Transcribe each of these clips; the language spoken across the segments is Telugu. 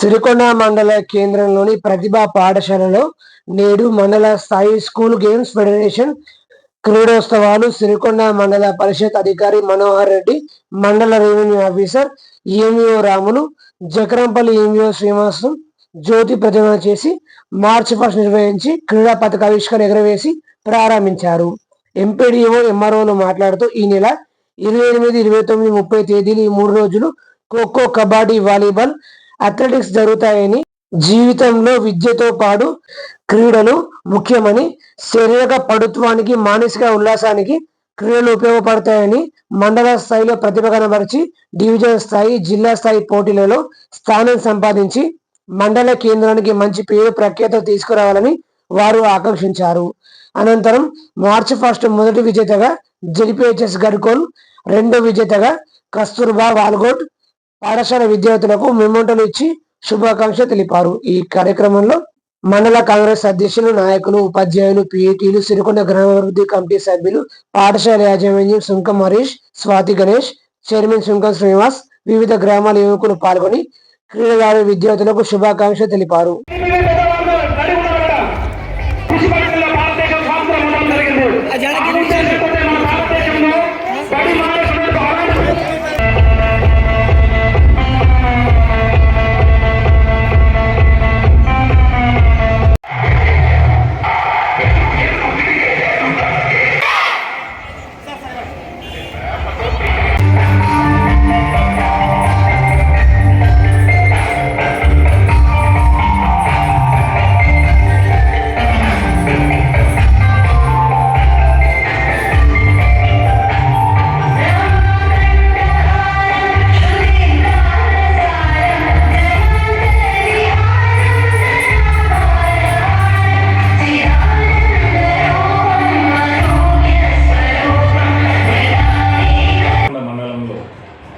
సిరికొండ మండల కేంద్రంలోని ప్రతిభా పాఠశాలలో నేడు మండల స్థాయి స్కూల్ గేమ్స్ ఫెడరేషన్ క్రీడోత్సవాలు సిరికొండ మండల పరిషత్ అధికారి మనోహర్ రెడ్డి మండల రెవెన్యూ ఆఫీసర్ ఈఎంఓ రాములు జకరంపల్లి ఈఎంఓ శ్రీనివాసం జ్యోతి ప్రతిమ చేసి మార్చి ఫస్ట్ నిర్వహించి క్రీడా పథక ఆవిష్కరణ ఎగరవేసి ప్రారంభించారు. ఎంపీడీఓ ఎంఆర్ఓలు మాట్లాడుతూ ఈ నెల ఇరవై ఎనిమిది ఇరవై తొమ్మిది ముప్పై తేదీలు ఈ మూడు రోజులు ఖోఖో కబడ్డీ వాలీబాల్ అథ్లెటిక్స్ జరుగుతాయని జీవితంలో విద్యతో పాటు క్రీడలు ముఖ్యమని శారీరక పడుత్వానికి మానసిక ఉల్లాసానికి క్రీడలు ఉపయోగపడతాయని మండల స్థాయిలో ప్రతిభ కనబరిచి డివిజన్ స్థాయి జిల్లా స్థాయి పోటీలలో స్థానం సంపాదించి మండల కేంద్రానికి మంచి పేరు ప్రఖ్యాత తీసుకురావాలని వారు ఆకాంక్షించారు. అనంతరం మార్చి ఫస్ట్ మొదటి విజేతగా జెడ్పీహెచ్ఎస్ గడ్కోల్ రెండో విజేతగా కస్తూర్బా వాల్గోట్ పాఠశాల విద్యార్థులకు మెమోంటలు ఇచ్చి శుభాకాంక్షలు తెలిపారు. ఈ కార్యక్రమంలో మండల కాంగ్రెస్ అధ్యక్షులు నాయకులు ఉపాధ్యాయులు పిఏటీలు సిరికొండ గ్రామాభివృద్ధి కమిటీ సభ్యులు పాఠశాల యాజమాన్యం సుంకం హరీష్ స్వాతి గణేష్ చైర్మన్ సుంకం శ్రీనివాస్ వివిధ గ్రామాల యువకులు పాల్గొని క్రీడదారు విద్యార్థులకు శుభాకాంక్షలు తెలిపారు.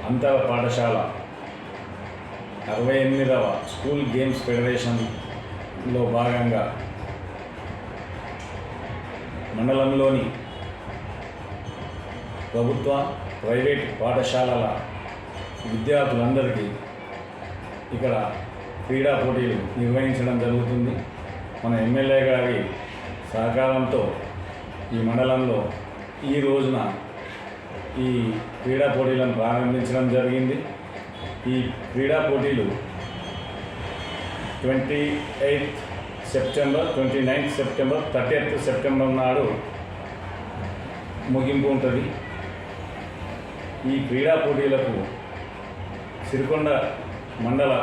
అంతర పాఠశాల. అరవై ఎనిమిదవ స్కూల్ గేమ్స్ ఫెడరేషన్లో భాగంగా మండలంలోని ప్రభుత్వ ప్రైవేట్ పాఠశాలల విద్యార్థులందరికీ ఇక్కడ క్రీడా పోటీలు నిర్వహించడం జరుగుతుంది. మన ఎమ్మెల్యే గారి సహకారంతో ఈ మండలంలో ఈ రోజున ఈ క్రీడా పోటీలను ప్రారంభించడం జరిగింది. ఈ క్రీడా పోటీలు twenty eighth September twenty ninth September thirty September నాడు ముగింపు ఉంటుంది. ఈ క్రీడా పోటీలకు సిరికొండ మండల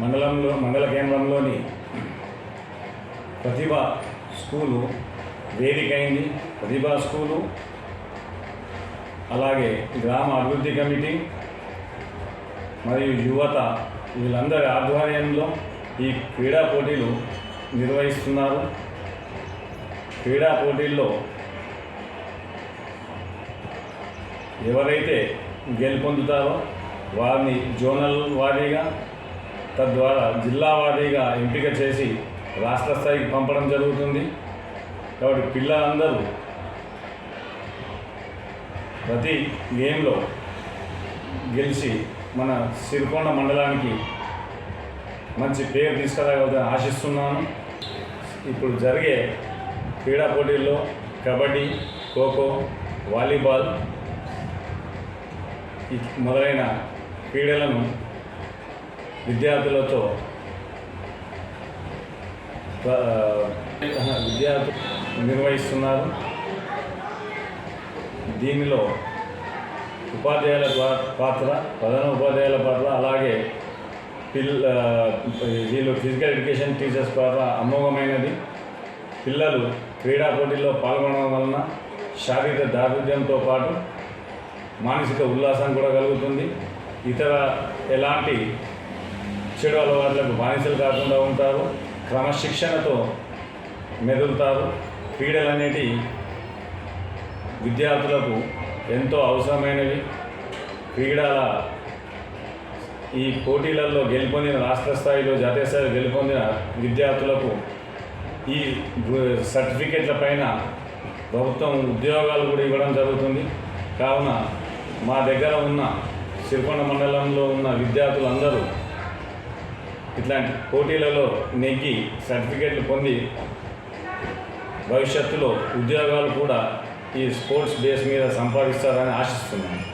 మండలంలో మండల కేంద్రంలోని ప్రతిభ స్కూలు వేదిక అయింది ప్రతిభా స్కూలు అలాగే గ్రామ అభివృద్ధి కమిటీ మరియు యువత వీళ్ళందరి ఆధ్వర్యంలో ఈ క్రీడా పోటీలు నిర్వహిస్తున్నారు. క్రీడా పోటీల్లో ఎవరైతే గెలుపొందుతారో వారిని జోనల్ వారీగా తద్వారా జిల్లా వారీగా ఎంపిక చేసి రాష్ట్ర స్థాయికి పంపడం జరుగుతుంది. కాబట్టి పిల్లలందరూ ప్రతి గేమ్లో గెలిచి మన సిరికొండ మండలానికి మంచి పేరు తీసుకురాగలుగుతా ఆశిస్తున్నాను. ఇప్పుడు జరిగే క్రీడా పోటీల్లో కబడ్డీ ఖోఖో వాలీబాల్ మొదలైన క్రీడలను విద్యార్థులతో విద్యార్థులు నిర్వహిస్తున్నారు. దీనిలో ఉపాధ్యాయుల పా- పాత్ర ప్రధాన ఉపాధ్యాయుల పాత్ర అలాగే పిల్ల వీళ్ళు ఫిజికల్ ఎడ్యుకేషన్ టీచర్స్ పాత్ర అమోఘమైనది. పిల్లలు క్రీడా పోటీల్లో పాల్గొనడం వలన శారీరక దారుఢ్యంతో పాటు మానసిక ఉల్లాసం కూడా కలుగుతుంది. ఇతర ఎలాంటి చెడు అలవాట్లకు బానిసలు కాకుండా ఉంటారు. క్రమశిక్షణతో మెదులుతారు. క్రీడలు అనేటి విద్యార్థులకు ఎంతో అవసరమైనవి. క్రీడల ఈ పోటీలలో గెలుపొందిన రాష్ట్ర స్థాయిలో జాతీయ స్థాయిలో గెలుపొందిన విద్యార్థులకు ఈ సర్టిఫికెట్ల పైన ప్రభుత్వం ఉద్యోగాలు కూడా ఇవ్వడం జరుగుతుంది. కావున మా దగ్గర ఉన్న సిరికొండ మండలంలో ఉన్న విద్యార్థులందరూ ఇట్లాంటి పోటీలలో నెగ్గి సర్టిఫికెట్లు పొంది భవిష్యత్తులో ఉద్యోగాలు కూడా ఈ స్పోర్ట్స్ బేస్ మీద సంపాదిస్తారని ఆశిస్తున్నాను.